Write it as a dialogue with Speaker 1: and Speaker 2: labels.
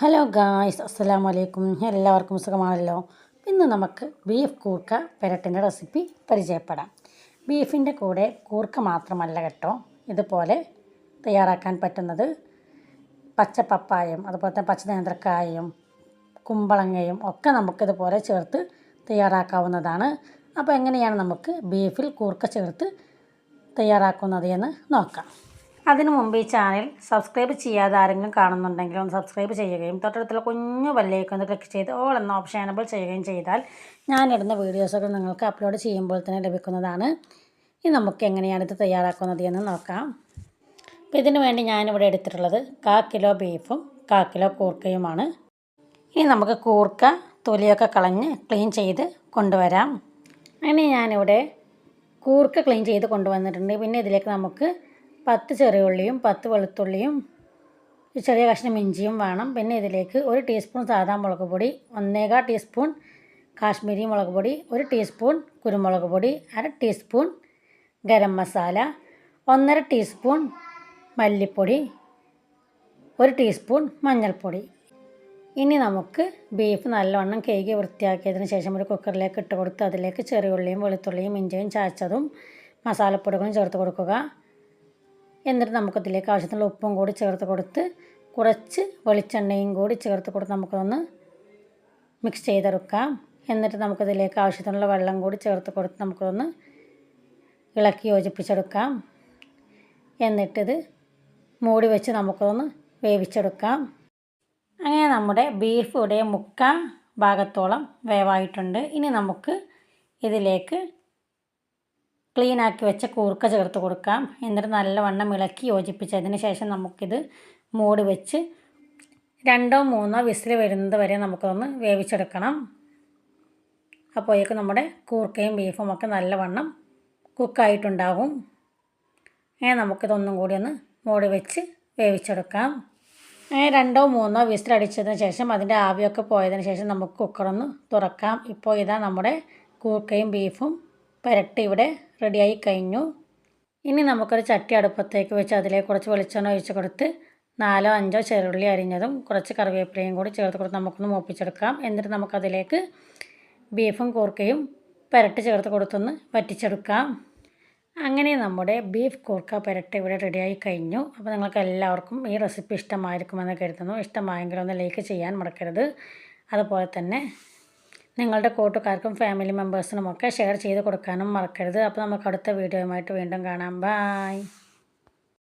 Speaker 1: Hello guys അസ്സലാമു അലൈക്കും എല്ലാവർക്കും സുഖമാണല്ലോ. ഇന്ന് നമുക്ക് ബീഫ് കൂർക്ക പെരട്ടിന്റെ റെസിപ്പി പരിചയപ്പെടാം. ബീഫിന്റെ കൂടെ കൂർക്ക മാത്രമല്ല കേട്ടോ. ഇതുപോലെ തയ്യാറാക്കാൻ പറ്റുന്നത് പച്ച അതുപോലെ തന്നെ പച്ച നേന്ത്രക്കായയും കുമ്പളങ്ങയും ഒക്കെ നമുക്കിതുപോലെ ചേർത്ത് തയ്യാറാക്കാവുന്നതാണ്. അപ്പോൾ എങ്ങനെയാണ് നമുക്ക് ബീഫിൽ കൂർക്ക ചേർത്ത് തയ്യാറാക്കുന്നത് എന്ന് നോക്കാം. അതിനു മുമ്പ് ഈ ചാനൽ സബ്സ്ക്രൈബ് ചെയ്യാതെ ആരെങ്കിലും കാണുന്നുണ്ടെങ്കിൽ ഒന്ന് സബ്സ്ക്രൈബ് ചെയ്യുകയും തൊട്ടടുത്തുള്ള കുഞ്ഞു ഒന്ന് ക്ലിക്ക് ചെയ്ത് ഓൾ എന്ന ഓപ്ഷൻ എനബിൾ ചെയ്യുകയും ചെയ്താൽ ഞാനിടുന്ന വീഡിയോസൊക്കെ നിങ്ങൾക്ക് അപ്ലോഡ് ചെയ്യുമ്പോൾ തന്നെ ലഭിക്കുന്നതാണ്. ഇനി നമുക്ക് എങ്ങനെയാണ് ഇത് തയ്യാറാക്കുന്നത് എന്ന് നോക്കാം. അപ്പോൾ ഇതിനു വേണ്ടി ഞാനിവിടെ എടുത്തിട്ടുള്ളത് കാ കിലോ ബീഫും കാ കിലോ കൂർക്കയുമാണ്. ഇനി നമുക്ക് കൂർക്ക തൊലിയൊക്കെ കളഞ്ഞ് ക്ലീൻ ചെയ്ത് കൊണ്ടുവരാം. അങ്ങനെ ഞാനിവിടെ കൂർക്ക ക്ലീൻ ചെയ്ത് കൊണ്ടുവന്നിട്ടുണ്ട്. പിന്നെ ഇതിലേക്ക് നമുക്ക് പത്ത് ചെറിയ ഉള്ളിയും പത്ത് വെളുത്തുള്ളിയും ചെറിയ കഷ്ണം ഇഞ്ചിയും വേണം. പിന്നെ ഇതിലേക്ക് ഒരു ടീസ്പൂൺ സാധാ മുളക് പൊടി ഒന്നേകാ ടീസ്പൂൺ കാശ്മീരി മുളക് പൊടി ഒരു ടീസ്പൂൺ കുരുമുളക് പൊടി അര ടീസ്പൂൺ ഗരം മസാല ഒന്നര ടീസ്പൂൺ മല്ലിപ്പൊടി ഒരു ടീസ്പൂൺ മഞ്ഞൾപ്പൊടി. ഇനി നമുക്ക് ബീഫ് നല്ലവണ്ണം കേകി വൃത്തിയാക്കിയതിന് ശേഷം ഒരു കുക്കറിലേക്ക് ഇട്ട് കൊടുത്ത് അതിലേക്ക് ചെറിയ ഉള്ളിയും വെളുത്തുള്ളിയും ഇഞ്ചിയും ചാച്ചതും മസാലപ്പൊടികളും ചേർത്ത് കൊടുക്കുക. എന്നിട്ട് നമുക്കതിലേക്ക് ആവശ്യത്തിനുള്ള ഉപ്പും കൂടി ചേർത്ത് കൊടുത്ത് കുറച്ച് വെളിച്ചെണ്ണയും കൂടി ചേർത്ത് കൊടുത്ത് നമുക്കൊന്ന് മിക്സ് ചെയ്തെടുക്കാം. എന്നിട്ട് നമുക്കതിലേക്ക് ആവശ്യത്തിനുള്ള വെള്ളം കൂടി ചേർത്ത് കൊടുത്ത് നമുക്കൊന്ന് ഇളക്കി യോജിപ്പിച്ചെടുക്കാം. എന്നിട്ടിത് മൂടി വെച്ച് നമുക്കൊന്ന് വേവിച്ചെടുക്കാം. അങ്ങനെ നമ്മുടെ ബീഫ് ഇവിടെ മുക്കാൽ ഭാഗത്തോളം വേവായിട്ടുണ്ട്. ഇനി നമുക്ക് ഇതിലേക്ക് ക്ലീനാക്കി വെച്ച കൂർക്ക ചേർത്ത് കൊടുക്കാം. എന്നിട്ട് നല്ലവണ്ണം ഇളക്കി യോജിപ്പിച്ചതിന് ശേഷം നമുക്കിത് മൂടി വെച്ച് രണ്ടോ മൂന്നോ വിസിൽ വരുന്നത് വരെ നമുക്കൊന്ന് വേവിച്ചെടുക്കണം. അപ്പോഴേക്കും നമ്മുടെ കൂർക്കയും ബീഫും ഒക്കെ നല്ലവണ്ണം കുക്കായിട്ടുണ്ടാകും. അങ്ങനെ നമുക്കിതൊന്നും കൂടി ഒന്ന് മൂടി വെച്ച് വേവിച്ചെടുക്കാം. രണ്ടോ മൂന്നോ വിസിലടിച്ചതിന് ശേഷം അതിന്റെ ആവിയൊക്കെ പോയതിന് ശേഷം നമുക്ക് കുക്കറൊന്ന് തുറക്കാം. ഇപ്പോൾ ഇതാ നമ്മുടെ കൂർക്കയും ബീഫും പുരട്ടി ഇവിടെ റെഡിയായി കഴിഞ്ഞു. ഇനി നമുക്കൊരു ചട്ടി അടുപ്പത്തേക്ക് വെച്ച് അതിലേക്ക് കുറച്ച് വെളിച്ചെണ്ണ ഒഴിച്ച് കൊടുത്ത് നാലോ അഞ്ചോ ചെറുള്ളി അരിഞ്ഞതും കുറച്ച് കറിവേപ്പിലയും കൂടി ചേർത്ത് കൊടുത്ത് നമുക്കൊന്ന് മൂപ്പിച്ചെടുക്കാം. എന്നിട്ട് നമുക്കതിലേക്ക് ബീഫും കൂർക്കയും പുരട്ടി ചേർത്ത് കൊടുത്തൊന്ന് വറ്റിച്ചെടുക്കാം. അങ്ങനെ നമ്മുടെ ബീഫ് കൂർക്ക പുരട്ട് ഇവിടെ റെഡിയായി കഴിഞ്ഞു. അപ്പോൾ നിങ്ങൾക്ക് എല്ലാവർക്കും ഈ റെസിപ്പി ഇഷ്ടമായിരിക്കുമെന്ന് കരുതുന്നു. ഇഷ്ടമായെങ്കിൽ ഒന്ന് ലൈക്ക് ചെയ്യാൻ മറക്കരുത്. അതുപോലെ തന്നെ നിങ്ങളുടെ കൂട്ടുകാർക്കും ഫാമിലി മെമ്പേഴ്സിനുമൊക്കെ ഷെയർ ചെയ്ത് കൊടുക്കാനും മറക്കരുത്. അപ്പോൾ നമുക്ക് അടുത്ത വീഡിയോയുമായിട്ട് വീണ്ടും കാണാം. ബായ്